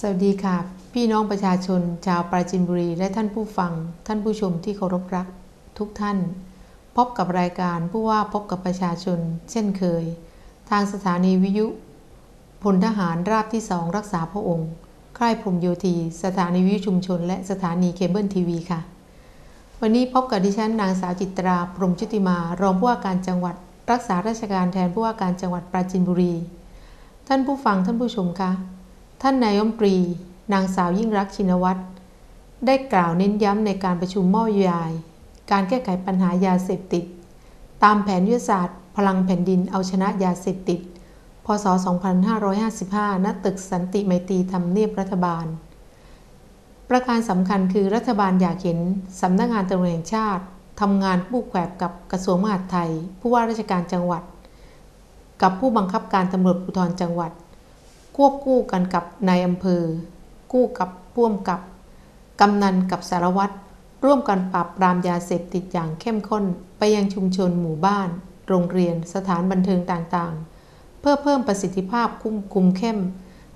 สวัสดีค่ะ พี่น้องประชาชนชาวปราจินบุรี และท่านผู้ฟัง ท่านผู้ชมที่เคารพรัก ทุกท่าน พบกับรายการผู้ว่าพบกับประชาชน เช่นเคย ทางสถานีวิทยุพลทหารราบที่สองรักษาพระองค์ค่ายพรมโยธี สถานีวิทยุชุมชน และสถานีเคเบิลทีวีค่ะ วันนี้พบกับดิฉันนางสาวจิตรา พรมชุติมารองผู้ว่าการจังหวัด รักษาราชการแทนผู้ว่าการจังหวัดปราจินบุรี ท่านผู้ฟังท่านผู้ชมคะ ท่านนายมปรี นางสาวยิ่งรักชินวัตร ได้กล่าวเน้นย้ำในการประชุมมอบยาย การแก้ไขปัญหายาเสพติด ตามแผนยุทธศาสตร์ พลังแผ่นดินเอาชนะยาเสพติด พศ 2555 ณ ตึกสันติไมตรีทำเนียบรัฐบาล ประการสำคัญคือรัฐบาลอยากเห็นสำนักงานตำรวจแห่งชาติทำงานผู้แขวบกับกระทรวงมหาดไทย ผู้ว่าราชการจังหวัด กับผู้บังคับการตำรวจภูธรจังหวัด ควบคู่กันกับนายอำเภอกู้กับพ่วมกับ กำนันกับสารวัตรร่วมกันปราบปรามยาเสพติดอย่างเข้มข้นไปยังชุมชนหมู่บ้าน โรงเรียนสถานบันเทิงต่างๆ เพื่อเพิ่มประสิทธิภาพคุ้มคุมเข้ม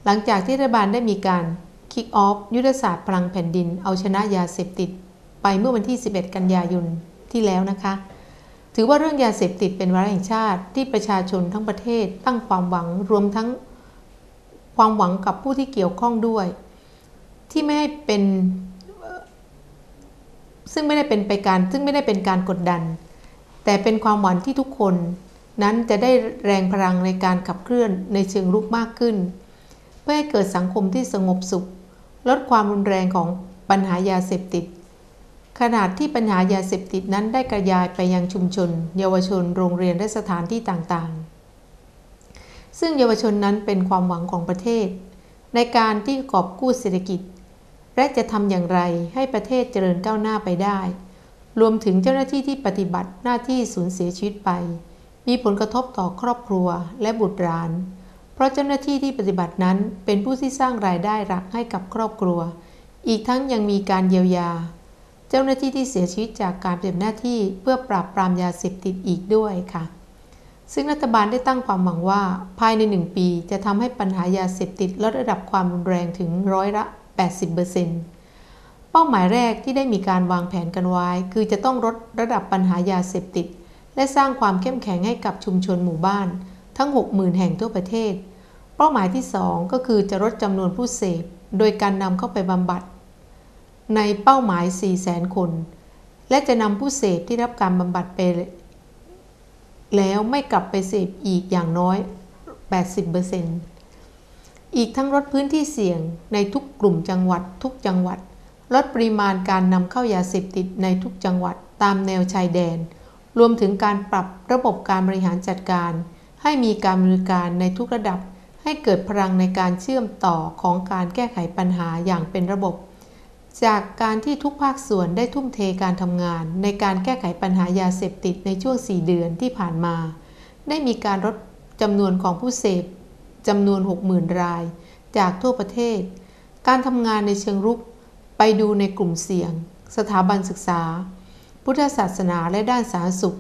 หลังจากที่รัฐบาลได้มีการคิกออฟยุทธศาสตร์พลังแผ่นดินเอาชนะยาเสพติด ไปเมื่อวันที่ 11 กันยายนที่แล้วนะคะ ถือว่าเรื่องยาเสพติดเป็นวาระแห่งชาติที่ประชาชนทั้งประเทศตั้งความหวังรวมทั้ง ความหวังกับผู้ที่เกี่ยวข้องด้วย ที่ไม่ให้เป็นซึ่งไม่ได้เป็นไปการซึ่งไม่ได้เป็นการกดดัน แต่เป็นความหวังที่ทุกคน นั้นจะได้แรงพลังในการขับเคลื่อนในเชิงรุกมากขึ้น เพื่อให้เกิดสังคมที่สงบสุข ลดความรุนแรงของปัญหายาเสพติด ขนาดที่ปัญหายาเสพติดนั้นได้กระจายไปยังชุมชน เยาวชน โรงเรียนและสถานที่ต่างๆ ซึ่งเยาวชนนั้นเป็นความหวังของประเทศ ในการที่กอบกู้เศรษฐกิจ และจะทำอย่างไรให้ประเทศเจริญก้าวหน้าไปได้ รวมถึงเจ้าหน้าที่ที่ปฏิบัติหน้าที่สูญเสียชีวิตไป มีผลกระทบต่อครอบครัวและบุตรหลาน เพราะเจ้าหน้าที่ที่ปฏิบัตินั้นเป็นผู้ที่สร้างรายได้หลักให้กับครอบครัว อีกทั้งยังมีการเยียวยา เจ้าหน้าที่ที่เสียชีวิตจากการปฏิบัติหน้าที่เพื่อปราบปรามยาเสพติดอีกด้วยค่ะ ซึ่งรัฐบาลได้ตั้งความหวังว่า ภายในหนึ่งปีจะทำให้ปัญหายาเสพติดลดระดับความรุนแรงถึงร้อยละ 80%เป้าหมายแรกที่ได้มีการวางแผนกันไว้ คือจะต้องลดระดับปัญหายาเสพติด และสร้างความเข้มแข็งให้กับชุมชนหมู่บ้าน ทั้ง 60,000 แห่งทั่วประเทศ เป้าหมายที่ 2 ก็คือจะลดจำนวนผู้เสพ โดยการนำเข้าไปบำบัด ในเป้าหมาย 400,000 คน และจะนำผู้เสพที่รับการบำบัดไป แล้วไม่กลับไปเสพอีกอย่างน้อย 80%อีกทั้งลดพื้นที่เสี่ยงในทุกกลุ่มจังหวัดทุกจังหวัด ลดปริมาณการนำเข้ายาเสพติดในทุกจังหวัดตามแนวชายแดน รวมถึงการปรับระบบการบริหารจัดการ ให้มีการบริการในทุกระดับ ให้เกิดพลังในการเชื่อมต่อของการแก้ไขปัญหาอย่างเป็นระบบ จากการที่ทุกภาคส่วนได้ทุ่มเทการทำงาน ในการแก้ไขปัญหายาเสพติดในช่วง 4 เดือนที่ผ่านมา ได้มีการลดจำนวนของผู้เสพจำนวน 60,000 ราย จากทั่วประเทศ การทำงานในเชิงรุก ไปดูในกลุ่มเสี่ยง สถาบันศึกษา พุทธศาสนาและด้านสาธารณสุข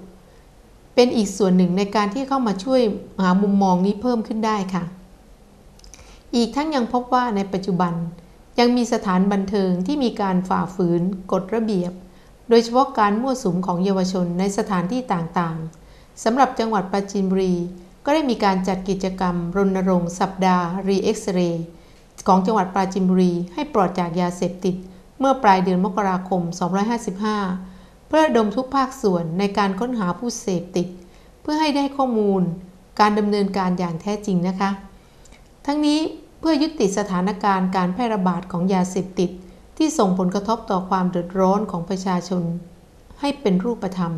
เป็นอีกส่วนหนึ่งในการที่เข้ามาช่วยหามุมมองนี้เพิ่มขึ้นได้ค่ะ อีกทั้งยังพบว่าในปัจจุบัน ยังมีสถานบันเทิงที่มีการฝ่าฝืนกฎระเบียบ โดยเฉพาะการมั่วสุมของเยาวชนในสถานที่ต่างๆสำหรับจังหวัดปราจีนบุรี ก็ได้มีการจัดกิจกรรม รณรงค์สัปดาห์รีเอ็กซเรย์ของจังหวัดปราจีนบุรี ให้ปลอดจากยาเสพติด เมื่อปลายเดือนมกราคม 2555 เพื่อดมทุกภาคส่วนในการค้นหาผู้เสพติด เพื่อให้ได้ข้อมูล การดำเนินการอย่างแท้จริงนะคะ ทั้งนี้ เพื่อยุติสถานการณ์การแพร่ระบาดของยาเสพติด ที่ส่งผลกระทบต่อความเดือดร้อนของประชาชน ให้เป็นรูปธรรม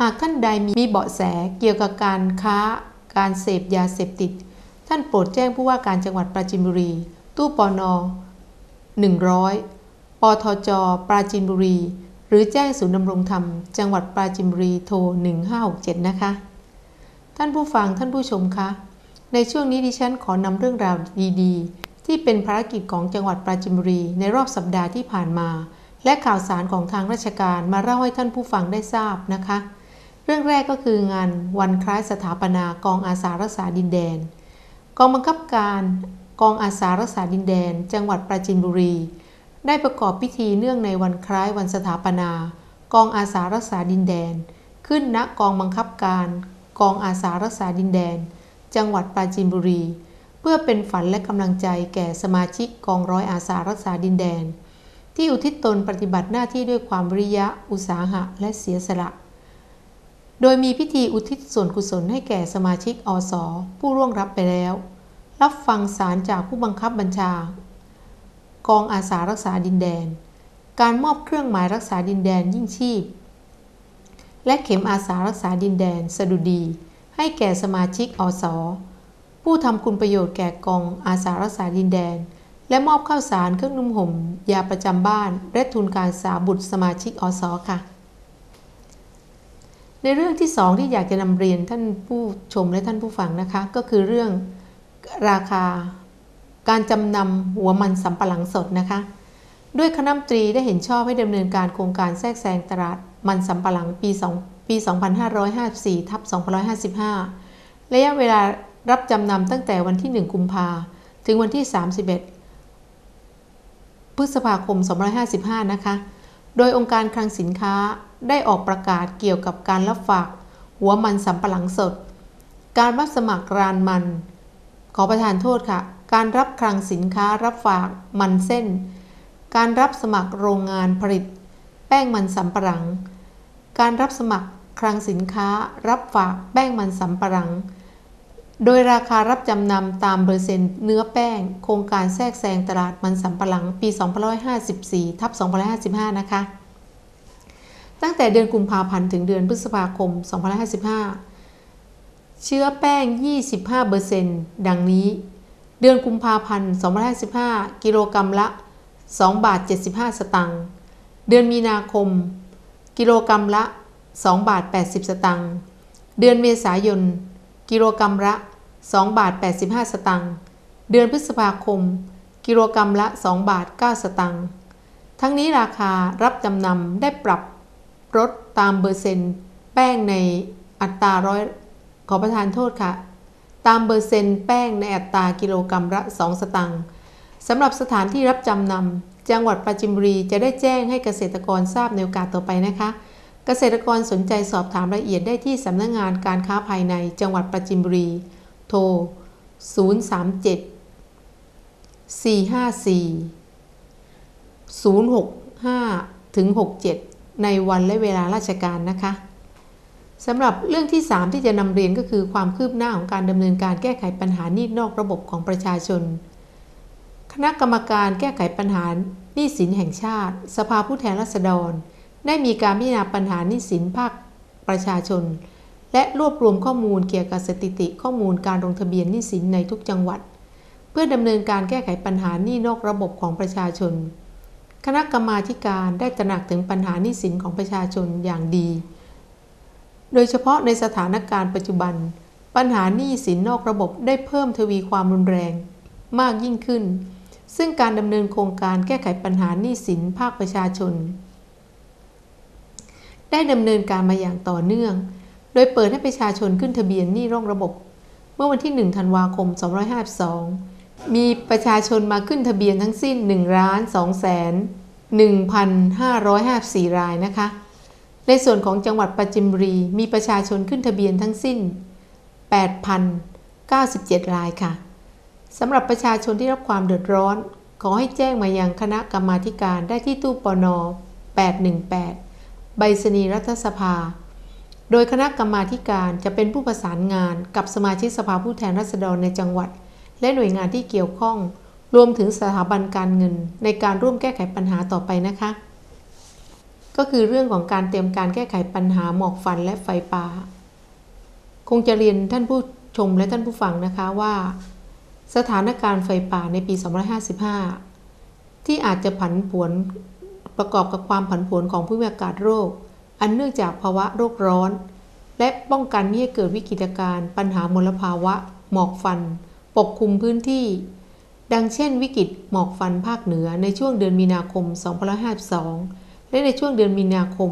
หากท่านใดมีเบาะแสเกี่ยวกับการค้า การเสพยาเสพติด ท่านโปรดแจ้งผู้ว่าการจังหวัดปราจีนบุรี ตู้ปอนอ100 ปทจ ปราจีนบุรี หรือแจ้งศูนย์ดำรงธรรม จังหวัดปราจีนบุรีโทร 1567 นะคะ ท่านผู้ฟังท่านผู้ชมคะ ในช่วงนี้ดิฉันขอนำเรื่องราวดีๆ ที่เป็นภารกิจของจังหวัดปราจีนบุรี ในรอบสัปดาห์ที่ผ่านมา และข่าวสารของทางราชการมาเล่าให้ท่านผู้ฟังได้ทราบนะคะ เรื่องแรกก็คืองานวันคล้ายสถาปนากองอาสารักษาดินแดน กองบังคับการกองอาสารักษาดินแดน จังหวัดปราจีนบุรี ได้ประกอบพิธีเนื่องในวันคล้ายวันสถาปนา กองอาสารักษาดินแดน ขึ้นณกองบังคับการ กองอาสารักษาดินแดน จังหวัดปราจีนบุรี เพื่อเป็นฝันและกำลังใจแก่สมาชิกกองร้อยอาสารักษาดินแดน ที่อุทิศตนปฏิบัติหน้าที่ด้วยความวิริยะ อุตสาหะ และเสียสละ โดยมีพิธีอุทิศส่วนกุศลให้แก่สมาชิกอสผู้ร่วงรับไปแล้ว รับฟังสารจากผู้บังคับบัญชา กองอาสารักษาดินแดน การมอบเครื่องหมายรักษาดินแดนยิ่งชีพและเข็มอาสารักษาดินแดนสดุดี ให้แก่สมาชิกอสผู้ทำคุณประโยชน์แก่กองอาสารักษาดินแดน และมอบข้าวสารเครื่องนุ่มห่ม ยาประจำบ้าน และทุนการศึกษาบุตรสมาชิกอสค่ะ ในเรื่องที่สองที่อยากจะนำเรียนท่านผู้ชมและท่านผู้ฟังนะคะ ก็คือเรื่องราคาการจำนำหัวมันสำปะหลังสดนะคะ ด้วยคณะมนตรีได้เห็นชอบให้ดำเนินการโครงการแทรกแซงตลาดมันสำปะหลังปี2 ปี 2554ทับ2555 ระยะเวลารับจำนำตั้งแต่วันที่ 1 กุมภาถึงวันที่ 31 พฤษภาคม 2555 นะคะ โดยองค์การคลังสินค้าได้ออกประกาศเกี่ยวกับการรับฝาก หัวมันสำปะหลังสด การรับสมัครรานมัน ขอประทานโทษค่ะ การรับคลังสินค้ารับฝากมันเส้น การรับสมัครโรงงานผลิต แป้งมันสำปะหลัง การรับสมัคร คลังสินค้ารับฝากแป้งมันสำปะหลัง โดยราคารับจำนำตามเปอร์เซ็นต์เนื้อแป้ง โครงการแทรกแซงตลาดมันสำปะหลังปี 2554ทับ2555 นะคะ ตั้งแต่เดือนกุมภาพันธ์ถึงเดือนพฤษภาคม 2555 เชื้อแป้ง 25%ดังนี้ เดือนกุมภาพันธ์2555 กิโลกรัมละ 2 บาท 75 สตางค์ เดือนมีนาคม กิโลกรัมละ 2 บาท 80 สตางค์ เดือนเมษายน กิโลกรัมละ 2 บาท 85 สตางค์ เดือนพฤษภาคม กิโลกรัมละ 2 บาท 9 สตางค์ ทั้งนี้ราคารับจำนำได้ปรับลดตามเปอร์เซ็นต์แป้งในอัตราร้อยขอประทานโทษค่ะ ตามเปอร์เซ็นต์แป้งในอัตรากิโลกรัมละ 2 สตางค์สำหรับสถานที่รับจำนำจังหวัดปราจินบุรีจะได้แจ้งให้เกษตรกรทราบในโอกาสต่อไปนะคะ กษตรกรสนใจสอบถามรายละเอียดได้ที่สำนักงงานการค้าภายในจังหวัดปราจินบุรี โทร 037 454 065ถึง67 ในวันและเวลาราชการนะคะสำหรับเรื่องที่ 3 ที่จะนำเรียนก็คือความคืบหน้าของการดำเนินการแก้ไขปัญหานี้นอกระบบของประชาชน คณะกรรมการแก้ไขปัญหาหนี้สินแห่งชาติ สภาผู้แทนราษฎร ได้มีการพิจารณาปัญหาหนี้สินภาคประชาชน และรวบรวมข้อมูลเกี่ยวกับสถิติข้อมูลการลงทะเบียนหนี้สินในทุกจังหวัด เพื่อดำเนินการแก้ไขปัญหาหนี้นอกระบบของประชาชน คณะกรรมาการได้ตระหนักถึงปัญหาหนี้สินของประชาชนอย่างดี โดยเฉพาะในสถานการณ์ปัจจุบัน ปัญหาหนี้สินนอกระบบได้เพิ่มทวีความรุนแรง มากยิ่งขึ้น ซึ่งการดำเนินโครงการแก้ไขปัญหาหนี้สินภาคประชาชน ได้ดำเนินการมาอย่างต่อเนื่อง โดยเปิดให้ประชาชนขึ้นทะเบียนหนี้นอกระบบ เมื่อวันที่ 1 ธันวาคม 2552 มีประชาชนมาขึ้นทะเบียนทั้งสิ้น1ล้าน2แสน1,554 รายนะคะ ในส่วนของจังหวัดปราจินบุรี มีประชาชนขึ้นทะเบียนทั้งสิ้น 8,097 รายค่ะสำหรับประชาชนที่รับความเดือดร้อน ขอให้แจ้งมายังคณะกรรมาการได้ที่ตู้ปน818 ใบสนีรัฐสภา โดยคณะกรรมาการจะเป็นผู้ประสานงานกับสมาชิกสภาผู้แทนราษฎรในจังหวัด และหน่วยงานที่เกี่ยวข้อง รวมถึงสถาบันการเงินในการร่วมแก้ไขปัญหาต่อไปนะคะ ก็คือเรื่องของการเตรียมการแก้ไขปัญหาหมอกฟันและไฟป่า คงจะเรียนท่านผู้ชมและท่านผู้ฟังนะคะว่า สถานการณ์ไฟป่าในปี 2555 ที่อาจจะผันผวน ประกอบกับความผันผวนของภูมิอากาศโรค อันเนื่องจากภาวะโรคร้อน และป้องกันไม่ให้เกิดวิกฤตการณ์ปัญหามลภาวะ หมอกฟัน ปกคลุมพื้นที่ ดังเช่น วิกฤตหมอกฟันภาคเหนือในช่วงเดือนมีนาคม 2552 และในช่วงเดือนมีนาคม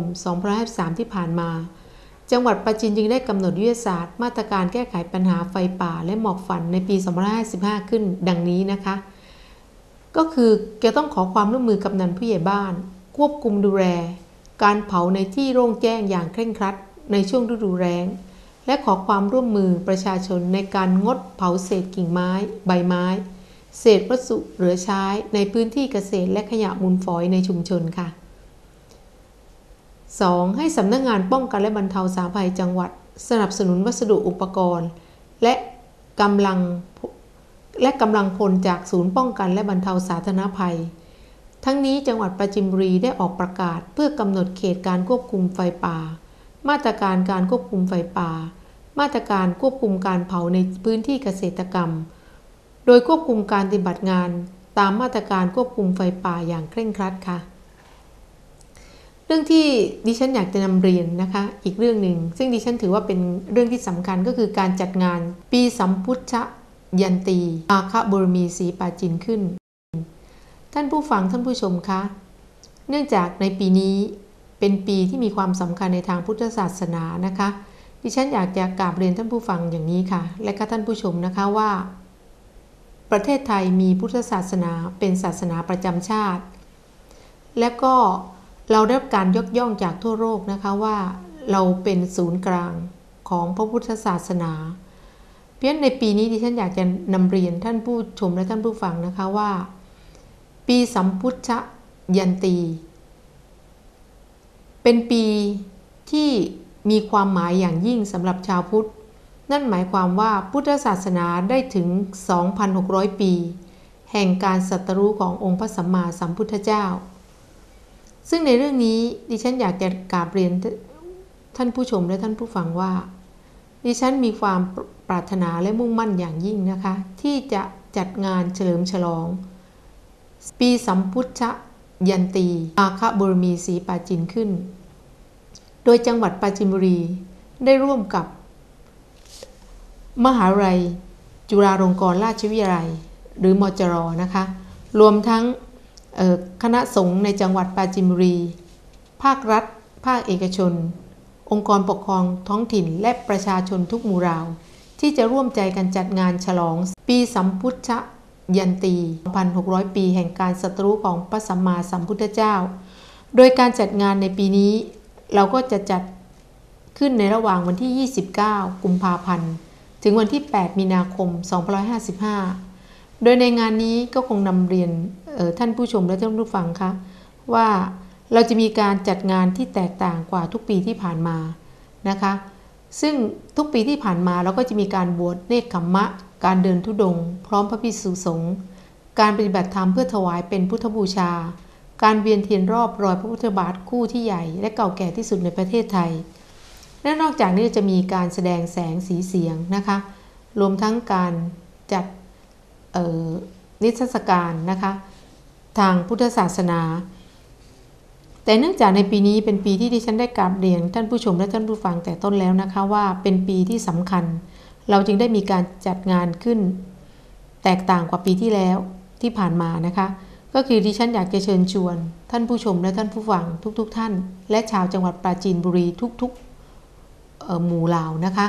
2553 ที่ผ่านมา จังหวัดปราจีนจึงได้กำหนดยุทธศาสตร์ มาตรการแก้ไขปัญหาไฟป่าและหมอกฝันในปี 2555 ขึ้น ดังนี้นะคะ ก็คือจะต้องขอความร่วมมือกำนันผู้ใหญ่บ้าน ควบคุมดูแลการเผาในที่โล่งแจ้งอย่างเคร่งครัด ในช่วงฤดูแล้ง และขอความร่วมมือประชาชนในการงดเผาเศษกิ่งไม้ ใบไม้ เศษวัสดุเหลือใช้ในพื้นที่เกษตรและขยะมูลฝอยในชุมชนค่ะ 2. ให้สำนักงงานป้องกันและบรรเทาสาภัยจังหวัด สนับสนุนวัสดุอุปกรณ์ และกำลัง และกำลังพลจากศูนย์ป้องกันและบรรเทาสาธารณภัย ทั้งนี้จังหวัดปราจินบุรีได้ออกประกาศเพื่อกำหนดเขตการควบคุมไฟป่า มาตรการการควบคุมไฟป่า มาตรการควบคุมการเผาในพื้นที่เกษตรกรรม โดยควบคุมการปฏิบัติงาน ตามมาตรการควบคุมไฟป่าอย่างเคร่งครัดค่ะ เรื่องที่ดิฉันอยากจะนำเรียนนะคะ อีกเรื่องหนึ่งซึ่งดิฉันถือว่าเป็นเรื่องที่สำคัญก็คือการจัดงานปีสัมพุทธ ยันตีอาคบรมีสีปาจินขึ้น ท่านผู้ฟังท่านผู้ชมคะ เนื่องจากในปีนี้เป็นปีที่มีความสำคัญในทางพุทธศาสนานะคะ ดิฉันอยากจะกราบเรียนท่านผู้ฟังอย่างนี้ค่ะ และก็ท่านผู้ชมนะคะว่า ประเทศไทยมีพุทธศาสนาเป็นศาสนาประจำชาติ และก็เราได้รับการยกย่องจากทั่วโลกนะคะว่า เราเป็นศูนย์กลางของพระพุทธศาสนา เพราะในปีนี้ดิฉันอยากจะนำเรียนท่านผู้ชมและท่านผู้ฟังนะคะว่า ปีสัมพุทธยันตี เป็นปีที่มีความหมายอย่างยิ่งสำหรับชาวพุทธ นั่นหมายความว่าพุทธศาสนาได้ถึง 2,600 ปี แห่งการสัตรู้ขององค์พระสัมมาสัมพุทธเจ้า ซึ่งในเรื่องนี้ดิฉันอยากจะกราบเรียนท่านผู้ชมและท่านผู้ฟังว่า ดิฉันมีความปรารถนาและมุ่งมั่นอย่างยิ่งนะคะ ที่จะจัดงานเฉลิมฉลอง ปีสัมพุทธยันตีอาคบุรมีศรีปาจินขึ้น โดยจังหวัดปาจินบุรีได้ร่วมกับ มหาวิทยาลัย จุฬาลงกรณราชวิทยาลัย หรือมจรนะคะ รวมทั้งคณะสงฆ์ในจังหวัดปาจินบุรี ภาครัฐ ภาคเอกชน องค์กรปกครองท้องถิ่นและประชาชนทุกหมู่ราว ที่จะร่วมใจกันจัดงานฉลอง ปีสัมพุทธยันตี 1,600 ปีแห่งการศัตรูของพระสัมมาสัมพุทธเจ้า โดยการจัดงานในปีนี้ เราก็จะจัดขึ้นในระหว่างวันที่ 29 กุมภาพันธ์ ถึงวันที่ 8 มีนาคม 2555 โดยในงานนี้ก็คงนำเรียนท่านผู้ชมและท่านผู้ฟังคะว่า เราจะมีการจัดงานที่แตกต่างกว่าทุกปีที่ผ่านมานะคะ ซึ่งทุกปีที่ผ่านมาเราก็จะมีการบวชเนคขมมะ การเดินทุดง พร้อมพระภิกษุสงฆ์การปฏิบัติธรรมเพื่อถวายเป็นพุทธบูชา การเวียนเทียนรอบรอยพระพุทธบาทคู่ที่ใหญ่ และเก่าแก่ที่สุดในประเทศไทย และนอกจากนี้จะมีการแสดงแสงสีเสียงนะคะ รวมทั้งการจัดนิทรรศการนะคะ ทางพุทธศาสนา แต่เนื่องจากในปีนี้เป็นปีที่ดิฉันได้กราบเรียนท่านผู้ชมและท่านผู้ฟังแต่ต้นแล้วนะคะว่าเป็นปีที่สำคัญ เราจึงได้มีการจัดงานขึ้น แตกต่างกว่าปีที่แล้วที่ผ่านมานะคะ ก็คือดิฉันอยากจะเชิญชวน ท่านผู้ชมและท่านผู้ฟังทุกๆทท่าน และชาวจังหวัดปราจีนบุรีทุกๆหมู่เหล่านะคะ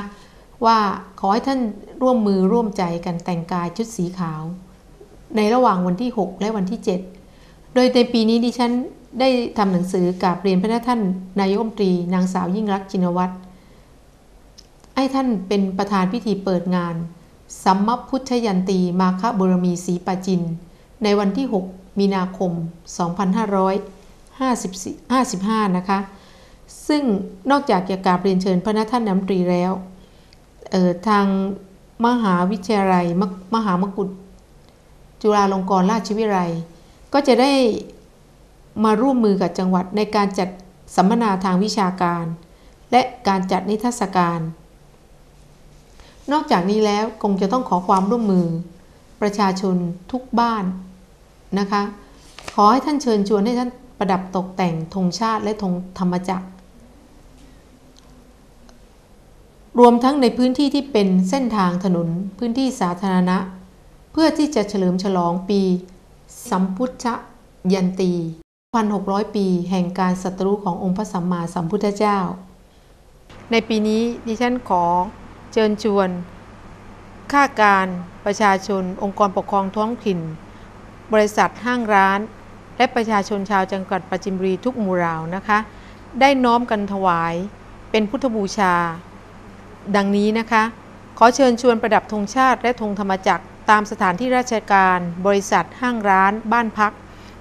ว่าขอให้ท่านร่วมมือร่วมใจกันแต่งกายชุดสีขาว ในระหว่างวันที่ 6 และวันที่ 7 โดยในปีนี้ดิฉัน ได้ทำหนังสือกับเรียนพระท่านนายกรัฐมนตรีนางสาวยิ่งรักจินวัตรให้ท่านเป็นประธานพิธีเปิดงาน สัมมพุทธยันตีมาคบุรมีศรีปาจิน ในวันที่ 6 มีนาคม 2555 นะคะ ซึ่งนอกจากจะกราบเรียนเชิญพระท่านน้ำตรีแล้วทางมหาวิทยาลัยมมหามกุฏจุฬาลงกรณราชวิทยาลัย ก็จะได้ มาร่วมมือกับจังหวัดในการจัดสัมมนาทางวิชาการ และการจัดนิทรรศการ นอกจากนี้แล้วคงจะต้องขอความร่วมมือ ประชาชนทุกบ้านนะคะ ขอให้ท่านเชิญชวนให้ท่านประดับตกแต่งธงชาติและธงธรรมจักร รวมทั้งในพื้นที่ที่เป็นเส้นทางถนนพื้นที่สาธารณะ เพื่อที่จะเฉลิมฉลองปี สัมพุทธยันตี 1,600 ปีแห่งการศัตรูขององค์พระสัมมาสัมพุทธเจ้า ในปีนี้ดิฉันขอเชิญชวน ข้าการประชาชน องค์กรปกครองท้องถิ่น บริษัทห้างร้าน และประชาชนชาวจังหวัดปราจินบุรีทุกหมู่เหล่านะคะ ได้น้อมกันถวายเป็นพุทธบูชา ดังนี้นะคะ ขอเชิญชวนประดับธงชาติและธงธรรมจักรตามสถานที่ราชการ บริษัทห้างร้าน บ้านพัก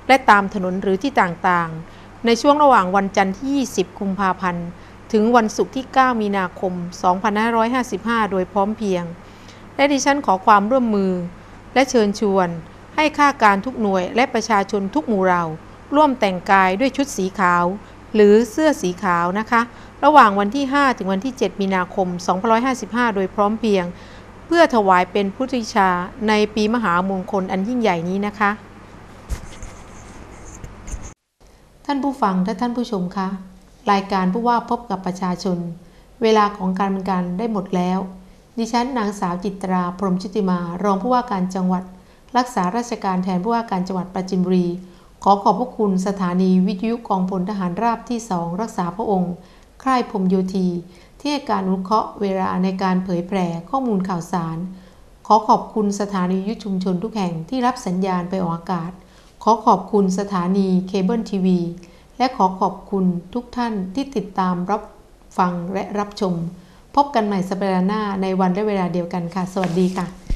และตามถนนหรือที่ต่างๆ ในช่วงระหว่างวันจันทร์ที่ 20 กุมภาพันธ์ ถึงวันศุกร์ที่ 9 มีนาคม 2555 โดยพร้อมเพรียง และดิฉันขอความร่วมมือ และเชิญชวน ให้ข้าการทุกหน่วยและประชาชนทุกหมู่เหล่าร่วมแต่งกายด้วยชุดสีขาว หรือเสื้อสีขาวนะคะ ระหว่างวันที่ 5 ถึงวันที่ 7 มีนาคม 2555 โดยพร้อมเพรียง เพื่อถวายเป็นพุทธบูชาในปีมหามงคลอันยิ่งใหญ่นี้นะคะ ท่านผู้ฟังและท่านผู้ชมคะ รายการผู้ว่าพบกับประชาชน เวลาของการบริการได้หมดแล้ว ดิฉันนางสาวจิตรา พรมชุติมา รองผู้ว่าการจังหวัด รักษาราชการแทนผู้ว่าการจังหวัดปราจินบุรี ขอขอบพระคุณสถานีวิทยุกองพลทหารราบที่2รักษาพระองค์ค่ายพรมโยธีที่ให้การอนุเคราะห์เวลาในการเผยแพร่ข้อมูลข่าวสาร ขอขอบคุณสถานีวิทยุชุมชนทุกแห่งที่รับสัญญาณไปออกอากาศ ขอขอบคุณสถานีเคเบิลทีวีและขอขอบคุณทุกท่านที่ติดตามรับฟังและรับชม พบกันใหม่สัปดาห์หน้าในวันและเวลาเดียวกันค่ะ สวัสดีค่ะ